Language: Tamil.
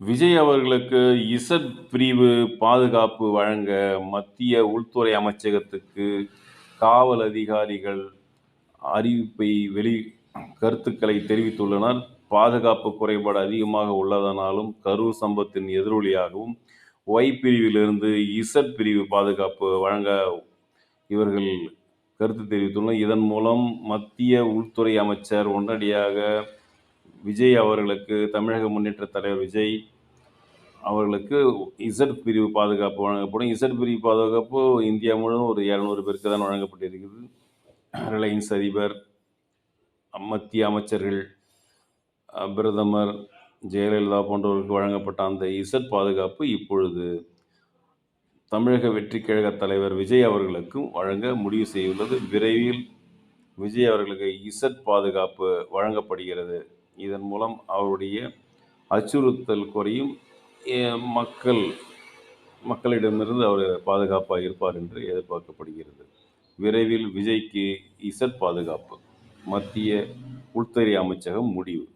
விஜய் அவர்களுக்கு இசட் பிரிவு பாதுகாப்பு வழங்க மத்திய உள்துறை அமைச்சகத்துக்கு காவல் அதிகாரிகள் அறிவிப்பை வெளி கருத்துக்களை தெரிவித்துள்ளனர். பாதுகாப்பு குறைபாடு அதிகமாக உள்ளதனாலும், கரூர் சம்பத்தின் எதிரொலியாகவும் ஒய் பிரிவிலிருந்து இசட் பிரிவு பாதுகாப்பு வழங்க இவர்கள் கருத்து தெரிவித்துள்ளனர். இதன் மூலம் மத்திய உள்துறை அமைச்சர் உடனடியாக விஜய் அவர்களுக்கு தமிழக முன்னேற்ற தலைவர் விஜய் அவர்களுக்கு இசட் பிரிவு பாதுகாப்பு வழங்கப்படும். இசட் பிரிவு பாதுகாப்பு இந்தியா முழுவதும் ஒரு இரநூறு பேருக்கு தான் வழங்கப்பட்டிருக்கிறது ரிலையன்ஸ் அதிபர் மத்திய அமைச்சர்கள் பிரதமர் ஜெயலலிதா போன்றவர்களுக்கு வழங்கப்பட்ட அந்த இசட் பாதுகாப்பு இப்பொழுது தமிழக வெற்றி கழக தலைவர் விஜய் அவர்களுக்கும் வழங்க முடிவு செய்துள்ளது. விரைவில் விஜய் அவர்களுக்கு இசட் பாதுகாப்பு வழங்கப்படுகிறது. இதன் மூலம் அவருடைய அச்சுறுத்தல் குறையும் மக்கள் மக்களிடமிருந்து அவர் பாதுகாப்பாக இருப்பார் என்று எதிர்பார்க்கப்படுகிறது. விரைவில் விஜய்க்கு இசட் பாதுகாப்பு. மத்திய உள்துறை அமைச்சகம் முடிவு.